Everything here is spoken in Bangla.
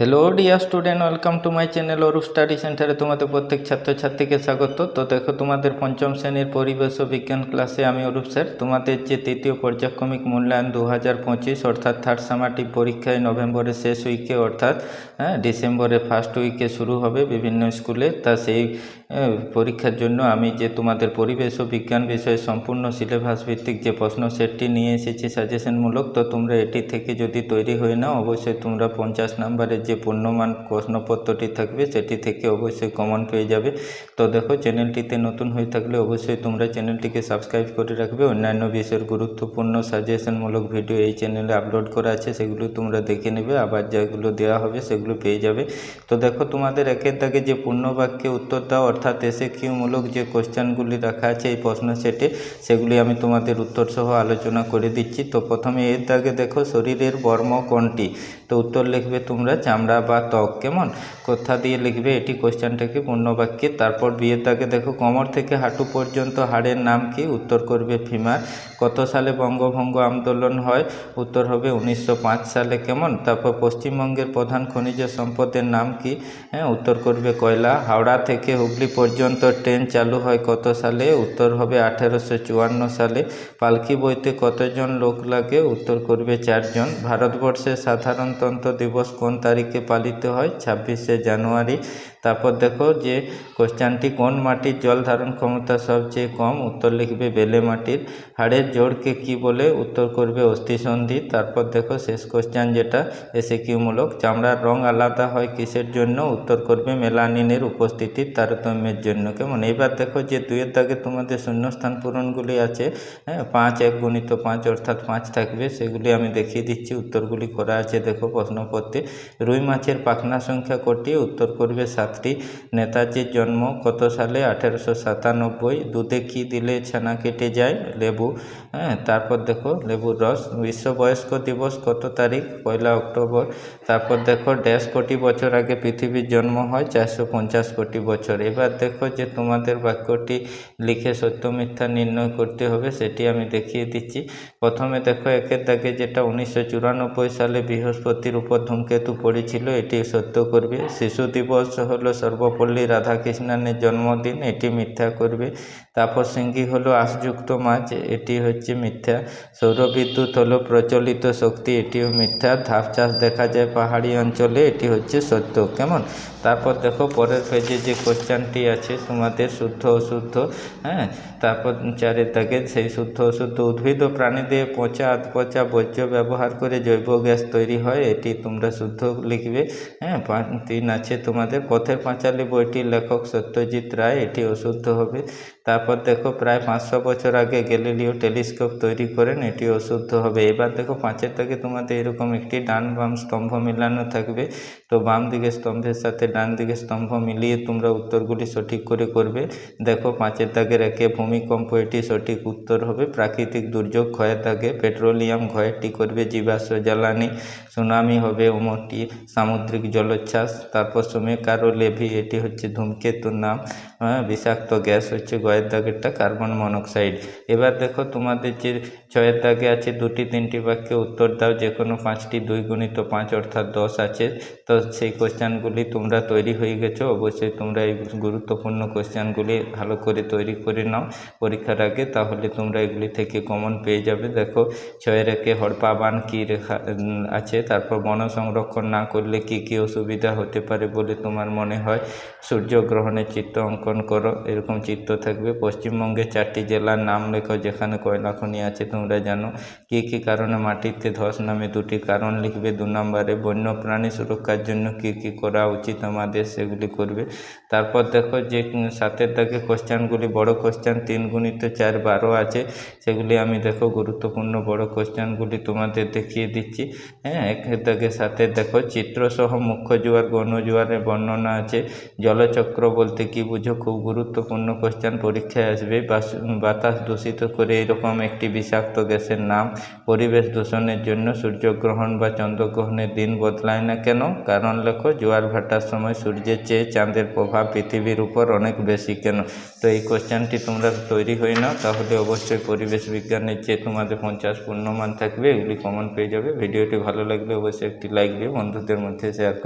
Hello dear student welcome to my channel Arup study সেন্টারে তোমাদের প্রত্যেক ছাত্রছাত্রীকে স্বাগত। তো দেখো, তোমাদের পঞ্চম শ্রেণির পরিবেশ ও বিজ্ঞান ক্লাসে আমি অরূপ স্যার। তোমাদের যে তৃতীয় পর্যায়ক্রমিক মূল্যায়ন দু হাজার পঁচিশ, অর্থাৎ থার্ড সামাটিক পরীক্ষায় নভেম্বরের শেষ উইকে অর্থাৎ হ্যাঁ ডিসেম্বরের ফার্স্ট উইকে শুরু হবে বিভিন্ন স্কুলে তা সেই পরীক্ষার জন্য আমি যে তোমাদের পরিবেশ ও বিজ্ঞান বিষয়ে সম্পূর্ণ সিলেবাস ভিত্তিক যে প্রশ্ন সেটটি নিয়ে এসেছি সাজেশনমূলক তো তোমরা এটি থেকে যদি তৈরি হয়ে নাও, অবশ্যই তোমরা পঞ্চাশ নাম্বারের যে পূর্ণমান প্রশ্নপত্রটি থাকবে সেটি থেকে অবশ্যই কমন পেয়ে যাবে। তো দেখো, চ্যানেলটিতে নতুন হয়ে থাকলে অবশ্যই তোমরা চ্যানেলটিকে সাবস্ক্রাইব করে রাখবে। অন্যান্য বিষয়ের গুরুত্বপূর্ণ সাজেশনমূলক ভিডিও এই চ্যানেলে আপলোড করা আছে, সেগুলো তোমরা দেখে নেবে। আবার যেগুলো দেওয়া হবে, সেগুলো পেয়ে যাবে। তো দেখো, তোমাদের একের দাগে যে পূর্ণ বাক্যে উত্তর দাও, অর্থাৎ এসে কিউমূলক যে কোশ্চেনগুলি রাখা আছে এই প্রশ্ন সেটে, সেগুলি আমি তোমাদের উত্তর সহ আলোচনা করে দিচ্ছি। তো প্রথমে এর দাগে দেখো, শরীরের বর্ম কোনটি? তো উত্তর লিখবে তোমরা চামড়া বা ত্বক কেমন? কোথা দিয়ে লিখবে? এটি কোশ্চেনটাকে পূর্ণ বাক্যে তারপর বিয়ের দাগে দেখো, কোমর থেকে হাঁটু পর্যন্ত হাড়ের নাম কি? উত্তর করবে ফিমার। কত সালে বঙ্গভঙ্গ আন্দোলন হয়? উত্তর হবে উনিশশো পাঁচ সালে কেমন? তারপর পশ্চিমবঙ্গের প্রধান খনিজ সম্পদের নাম কি? হ্যাঁ উত্তর করবে কয়লা। হাওড়া থেকে হুগলি পর্যন্ত ট্রেন চালু হয় কত সালে? উত্তর হবে আঠেরোশো চুয়ান্ন সালে। পালকি বইতে কতজন লোক লাগে? উত্তর করবে চারজন। ভারতবর্ষের সাধারণতন্ত্র দিবস কোন তারিখে পালিত হয়? ছাব্বিশে জানুয়ারি তারপর দেখো যে কোশ্চেনটি, কোন মাটির জল ধারণ ক্ষমতা সবচেয়ে কম? উত্তর লিখবে বেলে মাটির। হাড়ের জোড়কে কি বলে উত্তর করবে অস্থিসন্ধি তারপর দেখো শেষ কোশ্চেন যেটা এসে কিউমূলক চামড়ার রং আলাদা হয় কিসের জন্য? উত্তর করবে মেলানিনের উপস্থিতির তারতম্যের জন্য। কেমন? এবার দেখো যে দুইয়ের দাগে তোমাদের শূন্যস্থান পূরণগুলি আছে হ্যাঁ? পাঁচ এক গণিত পাঁচ অর্থাৎ পাঁচ থাকবে, সেগুলি আমি দেখিয়ে দিচ্ছি। উত্তরগুলি করা আছে দেখো প্রশ্নপত্রে। রুই মাছের পাখনা সংখ্যা কটি? উত্তর করবে সাতটি নেতাজির জন্ম কত সালে? আঠেরোশো সাতানব্বই। দুধে কী দিলে ছানা কেটে যায়? লেবু। হ্যাঁ তারপর দেখো, লেবুর রস। বিশ্ব বয়স্ক দিবস কত তারিখ? পয়লা অক্টোবর। তারপর দেখো ড্যাশ কোটি বছর আগে পৃথিবীর জন্ম হয়, চারশো পঞ্চাশ কোটি বছর। এবার দেখো যে তোমাদের বাক্যটি লিখে সত্য মিথ্যা নির্ণয় করতে হবে, সেটি আমি দেখিয়ে দিচ্ছি। প্রথমে দেখো, একের দাগে যেটা উনিশশো চুরানব্বই সালে বৃহস্পতির উপর ধূমকেতু পড়েছিল, এটি সত্য করবে। শিশু দিবস হলো সর্বপল্লী রাধাকৃষ্ণনের জন্মদিন, এটি মিথ্যা করবে। তাপস সিঙ্গি হলো আঁশযুক্ত মাছ এটি হচ্ছে মিথ্যা। সৌরবিদ্যুৎ হলো প্রচলিত শক্তি, এটিও মিথ্যা। ধাপ চাষ দেখা যায় পাহাড়ি অঞ্চলে, এটি হচ্ছে সত্য। কেমন? তারপর দেখো পরের পেজে যে কোশ্চেনটি আছে, তোমাদের শুদ্ধ অশুদ্ধ হ্যাঁ? তারপর চারের দাগে, সেই শুদ্ধ অশুদ্ধ উদ্ভিদ ও প্রাণীদের পচা, আধপচা বর্জ্য ব্যবহার করে জৈব গ্যাস তৈরি হয়, এটি তোমরা শুদ্ধ লিখবে। হ্যাঁ তিন আছে তোমাদের। পথের পাঁচালী বইটির লেখক সত্যজিৎ রায় এটি অশুদ্ধ হবে। তারপর দেখো প্রায় পাঁচশো বছর আগে গ্যালিলিও টেলিস্কোপ তৈরি করেন এটি অশুদ্ধ হবে। এবার দেখো পাঁচের থেকে তোমাদের এরকম একটি ডান বাম স্তম্ভ মিলানো থাকবে। তো বাম দিকে স্তম্ভের সাথে ডান দিকে স্তম্ভ মিলিয়ে তোমরা উত্তরগুলি সঠিক করে করবে। দেখো পাঁচের দাগের একে ভূমিকম্প, এটি সঠিক উত্তর হবে। প্রাকৃতিক দুর্যোগ, ক্ষয়ের দাগে পেট্রোলিয়াম ক্ষয়েরটি করবে জীবাশ্ম জ্বালানি, সুনামি হবে ওমরটি সামুদ্রিক জলোচ্ছ্বাস, তারপর সুমেকারো লেভি, এটি হচ্ছে ধূমকেতুর নাম। বিষাক্ত গ্যাস হচ্ছে গয়ের দাগেরটা কার্বন মনোক্সাইড। এবার দেখো তোমাদের যে ছয়ের দাগে আছে দুটি তিনটি বাক্যে উত্তর দাও যে কোনো পাঁচটি দুই গুণিত পাঁচ অর্থাৎ দশ আছে। তো সেই কোশ্চেনগুলি তোমরা তৈরি হয়ে গেছো। অবশ্যই তোমরা এই গুরুত্বপূর্ণ কোশ্চেনগুলি ভালো করে তৈরি করে নাও পরীক্ষার আগে, তাহলে তোমরা এগুলি থেকে কমন পেয়ে যাবে। দেখো, ছয়ের একে হড়পা বান কী রেখা আছে? তারপর বন সংরক্ষণ না করলে কি কি অসুবিধা হতে পারে বলে তোমার মনে হয়? সূর্যগ্রহণের চিত্র অঙ্কন করো, এরকম চিত্র থাকবে পশ্চিমবঙ্গের চারটি জেলার নাম লেখো, যেখানে কয়লা খনি আছে তোমরা জানো। কী কী কারণে মাটিতে ধস নামে দুটি কারণ লিখবে? দু নম্বরে, বন্যপ্রাণী সুরক্ষার জন্য কী কী করা উচিত আমাদের সেগুলি করবে। তারপর দেখো যে সাতের দাগে কোশ্চেনগুলি, বড় কোশ্চেন তিন গুণিত চার বারো আছে। সেগুলি আমি দেখো গুরুত্বপূর্ণ বড় কোশ্চেনগুলি তোমাদের দেখিয়ে দিচ্ছি। হ্যাঁ একের দাগে সাথে দেখো, চিত্রসহ মুখ্য জোয়ার গৌণ জোয়ারের বর্ণনা আছে। জলচক্র বলতে কি বুঝো? খুব গুরুত্বপূর্ণ কোশ্চেন। পরীক্ষায় আসবে বাতাস দূষিত করে এরকম একটি বিষাক্ত গ্যাসের নাম পরিবেশ দূষণের জন্য সূর্যগ্রহণ বা চন্দ্রগ্রহণের দিন বদলায় না কেন? কারণ লেখো, জোয়ার ভাটার সময় সূর্যের চেয়ে চাঁদের প্রভাব পৃথিবীর উপর অনেক বেশি কেন? তো এই কোশ্চেনটি তোমরা তৈরি হয়ে নাও, তাহলে অবশ্যই পরিবেশ বিজ্ঞানের যে তোমাদের পঞ্চাশ পূর্ণমান থাকবে, এগুলি কমন পেয়ে যাবে। ভিডিওটি ভালো লাগলে অবশ্যই একটি লাইক দিয়ে বন্ধুদের মধ্যে শেয়ার